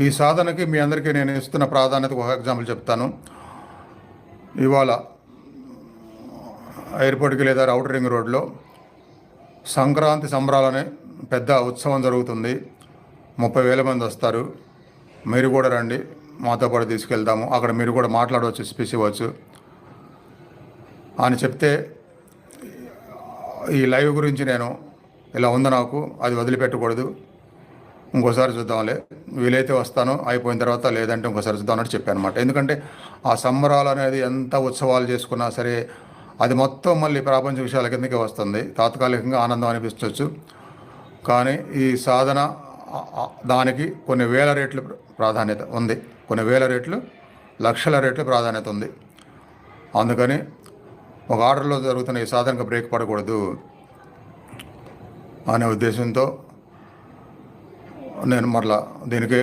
ఈ సాధనకి మీ అందరికీ నేను ఇస్తున్న ప్రాధాన్యత ఒక ఎగ్జాంపుల్ చెప్తాను. ఇవాళ ఎయిర్పోర్ట్కి లేదా అవుటర్ రింగ్ రోడ్లో సంక్రాంతి సంబరాలనే పెద్ద ఉత్సవం జరుగుతుంది. ముప్పై వేల మంది వస్తారు. మీరు కూడా రండి. మాతో పాటు తీసుకెళ్తాము అక్కడ మీరు కూడా మాట్లాడవచ్చు స్పీచ్ ఇవ్వచ్చు. అని చెప్తే ఈ లైవ్ గురించి నేను ఇలా ఉంది నాకు అది వదిలిపెట్టకూడదు. ఇంకోసారి చూద్దాంలే. వీలైతే వస్తాను అయిపోయిన తర్వాత లేదంటే ఇంకోసారి చూద్దాం అన్నట్టు చెప్పాను అనమాట ఎందుకంటే ఆ సంబరాలు అనేది ఎంత ఉత్సవాలు చేసుకున్నా సరే అది మొత్తం మళ్ళీ ప్రాపంచ విషయాల కిందకే వస్తుంది. తాత్కాలికంగా ఆనందం అనిపించవచ్చు కానీ ఈ సాధన దానికి కొన్ని వేల రేట్లు ప్రాధాన్యత ఉంది. కొన్ని వేల రేట్లు లక్షల రేట్లు ప్రాధాన్యత ఉంది. అందుకని ఒక ఆర్డర్లో జరుగుతున్న ఈ సాధనకు బ్రేక్ పడకూడదు అనే ఉద్దేశంతో నేను మరలా దీనికి